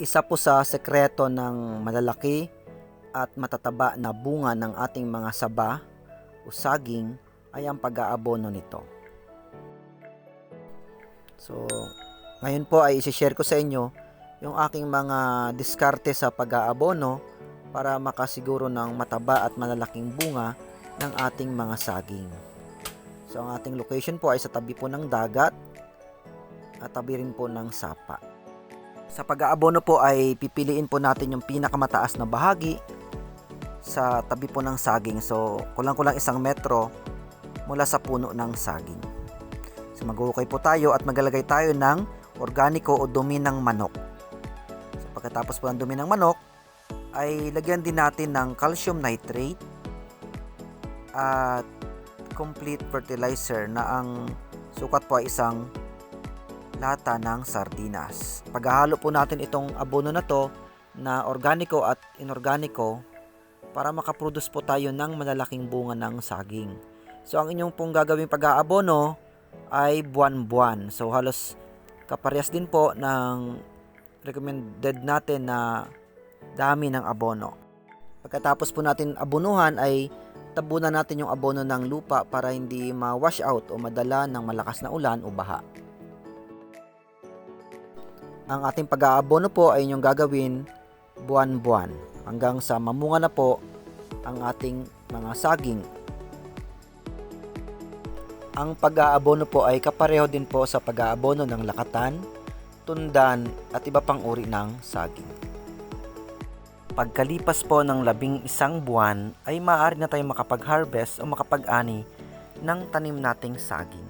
Isa po sa sekreto ng malalaki at matataba na bunga ng ating mga saba o saging ay ang pag-aabono nito. So, ngayon po ay isi-share ko sa inyo yung aking mga diskarte sa pag-aabono para makasiguro ng mataba at malalaking bunga ng ating mga saging. So, ang ating location po ay sa tabi po ng dagat at tabi rin po ng sapa. Sa pag-aabono po ay pipiliin po natin yung pinakamataas na bahagi sa tabi po ng saging. So, kulang-kulang isang metro mula sa puno ng saging. So, maghuhukay po tayo at maglalagay tayo ng organiko o dumi ng manok. So, pagkatapos po ng dumi ng manok, ay lagyan din natin ng calcium nitrate at complete fertilizer na ang sukat po ay isang lata ng sardinas. Paghahalo po natin itong abono na to na organiko at inorganiko para makaproduce po tayo ng malalaking bunga ng saging. So ang inyong pong gagawing pag-aabono ay buwan-buwan. So halos kaparehas din po ng recommended natin na dami ng abono. Pagkatapos po natin abonuhan ay tabunan natin yung abono ng lupa para hindi ma-wash out o madala ng malakas na ulan o baha. Ang ating pag-aabono po ay inyong gagawin buwan-buwan hanggang sa mamunga na po ang ating mga saging. Ang pag-aabono po ay kapareho din po sa pag-aabono ng lakatan, tundan at iba pang uri ng saging. Pagkalipas po ng labing isang buwan ay maaari na tayong makapag-harvest o makapag-ani ng tanim nating saging.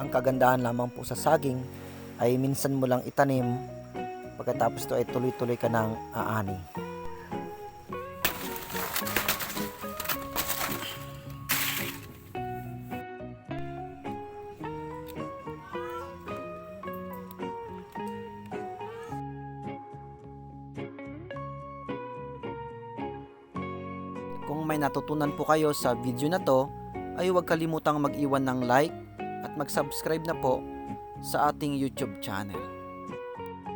Ang kagandahan lamang po sa saging ay minsan mo lang itanim pagkatapos to ay tuloy-tuloy ka ng aani. Kung may natutunan po kayo sa video na to, ay huwag kalimutang mag-iwan ng like at mag-subscribe na po sa ating YouTube channel.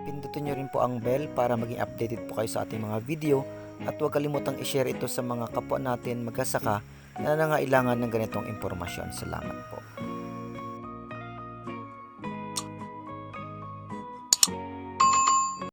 Pindutin nyo rin po ang bell para maging updated po kayo sa ating mga video at huwag kalimutang i-share ito sa mga kapwa natin magkasaka na nangailangan ng ganitong impormasyon. Salamat po.